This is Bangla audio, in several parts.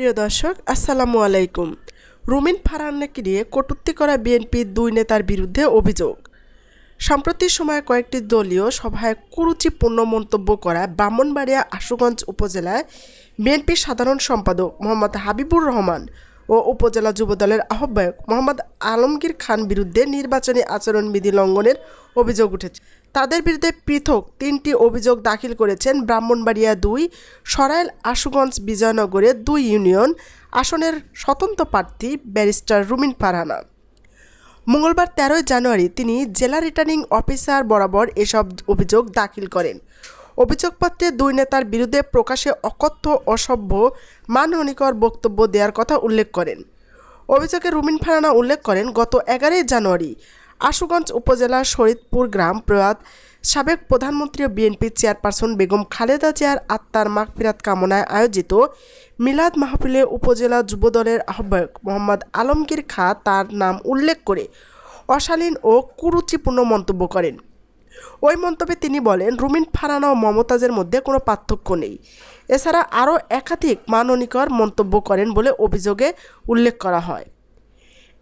প্রিয় দর্শক, আসসালামু আলাইকুম। রুমিন ফারহানাকে নিয়ে কটূক্তি করা বিএনপির দুই নেতার বিরুদ্ধে অভিযোগ। সাম্প্রতিক সময়ে কয়েকটি দলীয় সভায় কুরুচিপূর্ণ মন্তব্য করা ব্রাহ্মণবাড়িয়া, আশুগঞ্জ উপজেলায় বিএনপির সাধারণ সম্পাদক মোহাম্মদ হাবিবুর রহমান ও উপজেলা যুবদলের আহ্বায়ক মোহাম্মদ আলমগীর খান বিরুদ্ধে নির্বাচনী আচরণবিধি লঙ্ঘনের অভিযোগ উঠেছে। তাদের বিরুদ্ধে পৃথক তিনটি অভিযোগ দাখিল করেছেন ব্রাহ্মণবাড়িয়া দুই, সরাইল আশুগঞ্জ বিজয়নগরের দুই ইউনিয়ন, আসনের স্বতন্ত্র প্রার্থী ব্যারিস্টার রুমিন ফারহানা। মঙ্গলবার তেরোই জানুয়ারি তিনি জেলা রিটার্নিং অফিসার বরাবর এসব অভিযোগ দাখিল করেন। অভিযোগপত্রে দুই নেতার বিরুদ্ধে প্রকাশে অকথ্য, অসভ্য, মানহানিকর বক্তব্য দেওয়ার কথা উল্লেখ করেন। অভিযোগে রুমিন ফারানা উল্লেখ করেন, গত এগারোই জানুয়ারি আশুগঞ্জ উপজেলার শরীদপুর গ্রাম প্রয়াত সাবেক প্রধানমন্ত্রী ও বিএনপি চেয়ারপারসন বেগম খালেদা জিয়ার আত্মার মাগফিরাত কামনায় আয়োজিত মিলাদ মাহফিলে উপজেলা যুবদলের আহ্বায়ক মোহাম্মদ আলমগীর খা তার নাম উল্লেখ করে অশালীন ও কুরুচিপূর্ণ মন্তব্য করেন। ওই মন্তব্যে তিনি বলেন, রুমিন ফারানা ও মমতাজের মধ্যে কোনো পার্থক্য নেই। এছাড়া আরও একাধিক মাননিকর মন্তব্য করেন বলে অভিযোগে উল্লেখ করা হয়।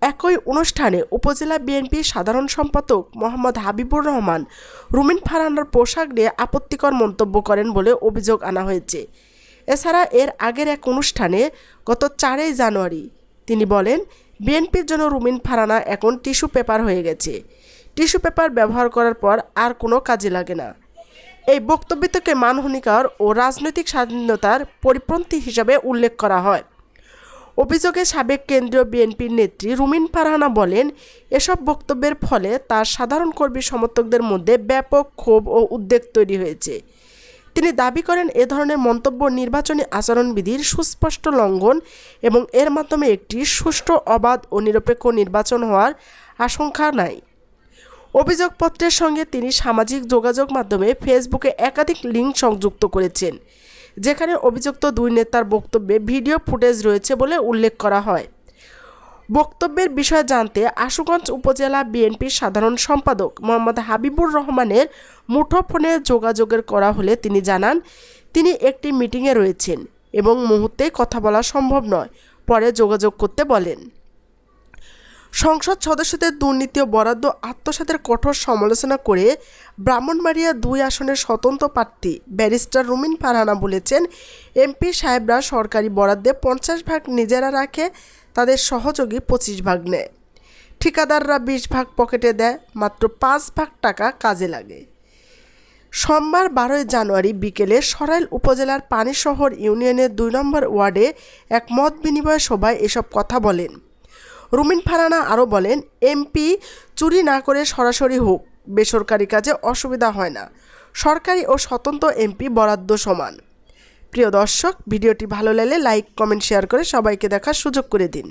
একই অনুষ্ঠানে উপজেলা বিএনপির সাধারণ সম্পাদক মোহাম্মদ হাবিবুর রহমান রুমিন ফারানার পোশাক নিয়ে আপত্তিকর মন্তব্য করেন বলে অভিযোগ আনা হয়েছে। এছাড়া এর আগের এক অনুষ্ঠানে গত চারই জানুয়ারি তিনি বলেন, বিএনপির জন্য রুমিন ফারানা এখন টিস্যু পেপার হয়ে গেছে। টিস্যু পেপার ব্যবহার করার পর আর কোনো কাজে লাগে না। এই বক্তব্যটিকে মানহানিকর ও রাজনৈতিক স্বাধীনতার পরিপন্থী হিসাবে উল্লেখ করা হয়। অভিযোগে সাবেক কেন্দ্রীয় বিএনপির নেত্রী রুমিন ফারহানা বলেন, এসব বক্তব্যের ফলে তার সাধারণ কর্মী সমর্থকদের মধ্যে ব্যাপক ক্ষোভ ও উদ্বেগ তৈরি হয়েছে। তিনি দাবি করেন, এ ধরনের মন্তব্য নির্বাচনী আচরণবিধির সুস্পষ্ট লঙ্ঘন এবং এর মাধ্যমে একটি সুষ্ঠু, অবাধ ও নিরপেক্ষ নির্বাচন হওয়ার আশঙ্কা নাই। অভিযোগপত্রের সঙ্গে তিনি সামাজিক যোগাযোগ মাধ্যমে ফেসবুকে একাধিক লিঙ্ক সংযুক্ত করেছেন। যেখানে অভিযুক্ত দুই নেতার বক্তব্যে ভিডিও ফুটেজ রয়েছে বলে উল্লেখ করা হয়। বক্তব্যের বিষয় জানতে আশুগঞ্জ উপজেলা বিএনপির সাধারণ সম্পাদক মোহাম্মদ হাবিবুর রহমানের মুঠোফোনে যোগাযোগের করা হলে তিনি জানান, তিনি একটি মিটিংয়ে রয়েছেন এবং মুহূর্তে কথা বলা সম্ভব নয়, পরে যোগাযোগ করতে বলেন। সংসদ সদস্যদের দুর্নীতি ও বরাদ্দ, আত্মসাতের কঠোর সমালোচনা করে ব্রাহ্মণবাড়িয়া দুই আসনের স্বতন্ত্র প্রার্থী ব্যারিস্টার রুমিন ফারহানা বলেছেন, এমপি সাহেবরা সরকারি বরাদ্দে পঞ্চাশ ভাগ নিজেরা রাখে, তাদের সহযোগী পঁচিশ ভাগ নেয়। ঠিকাদাররা বিশ ভাগ পকেটে দেয়, মাত্র পাঁচ ভাগ টাকা কাজে লাগে। সোমবার বারোই জানুয়ারি বিকেলে সরাইল উপজেলার পানিশহর ইউনিয়নের দুই নম্বর ওয়ার্ডে এক মত বিনিময় সভায় এসব কথা বলেন। রুমিন ফারানা আরও বলেন, এমপি চুরি না করে সরাসরি হোক, বেসরকারি কাজে অসুবিধা হয় না। সরকারি ও স্বতন্ত্র এমপি বরাদ্দ সমান। প্রিয় দর্শক, ভিডিওটি ভালো লাগলে লাইক, কমেন্ট, শেয়ার করে সবাইকে দেখার সুযোগ করে দিন।